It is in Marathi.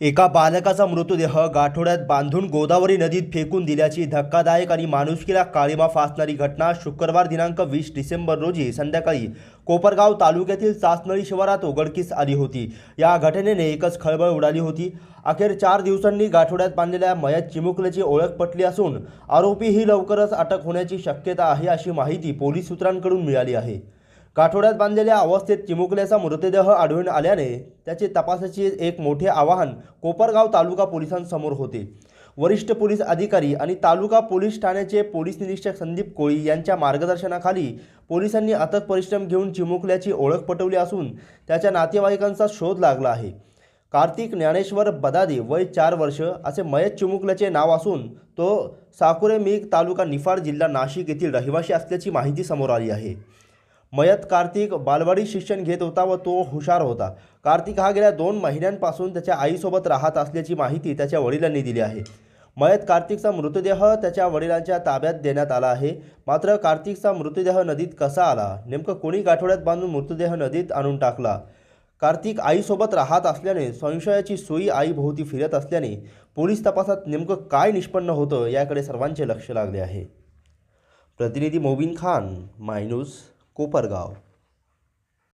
एका बालकाचा मृतदेह गाठोड्यात बांधून गोदावरी नदीत फेकून दिल्याची धक्कादायक आणि माणुसकीला काळीमा फासणारी घटना शुक्रवार दिनांक वीस डिसेंबर रोजी संध्याकाळी कोपरगाव तालुक्यातील चासनळी शिवारात उघडकीस आली होती. या घटनेने एकच खळबळ उडाली होती. अखेर चार दिवसांनी गाठोड्यात बांधलेल्या मयत चिमुकल्याची ओळख पटली असून आरोपी ही लवकरच अटक होण्याची शक्यता आहे अशी माहिती पोलीस सूत्रांकडून मिळाली आहे. काठोड्यात बांधलेल्या अवस्थेत चिमुकल्याचा मृतदेह आढळून आल्याने त्याचे तपासाचे एक मोठे आवाहन कोपरगाव तालुका पोलिसांसमोर होते. वरिष्ठ पोलीस अधिकारी आणि तालुका पोलीस ठाण्याचे पोलीस निरीक्षक संदीप कोळी यांच्या मार्गदर्शनाखाली पोलिसांनी अथक परिश्रम घेऊन चिमुकल्याची ओळख पटवली असून त्याच्या नातेवाईकांचा शोध लागला आहे. कार्तिक ज्ञानेश्वर बदादे वय चार वर्ष असे मयत चिमुकल्याचे नाव असून तो साकुरे मेघ तालुका निफाड जिल्हा नाशिक येथील रहिवाशी असल्याची माहिती समोर आली आहे. मयत कार्तिक बालवाडी शिक्षण घेत होता व तो हुशार होता. कार्तिक हा गेल्या दोन महिन्यांपासून त्याच्या आईसोबत राहत असल्याची माहिती त्याच्या वडिलांनी दिली आहे. मयत कार्तिकचा मृतदेह त्याच्या वडिलांच्या ताब्यात देण्यात आला आहे. मात्र कार्तिकचा मृतदेह नदीत कसा आला? नेमकं कोणी गाठोड्यात बांधून मृतदेह नदीत आणून टाकला? कार्तिक आईसोबत राहत असल्याने संशयाची सोयी आईभोवती फिरत असल्याने पोलीस तपासात नेमकं काय निष्पन्न होतं याकडे सर्वांचे लक्ष लागले आहे. प्रतिनिधी मोबिन खान मायनूस कोपरगाव.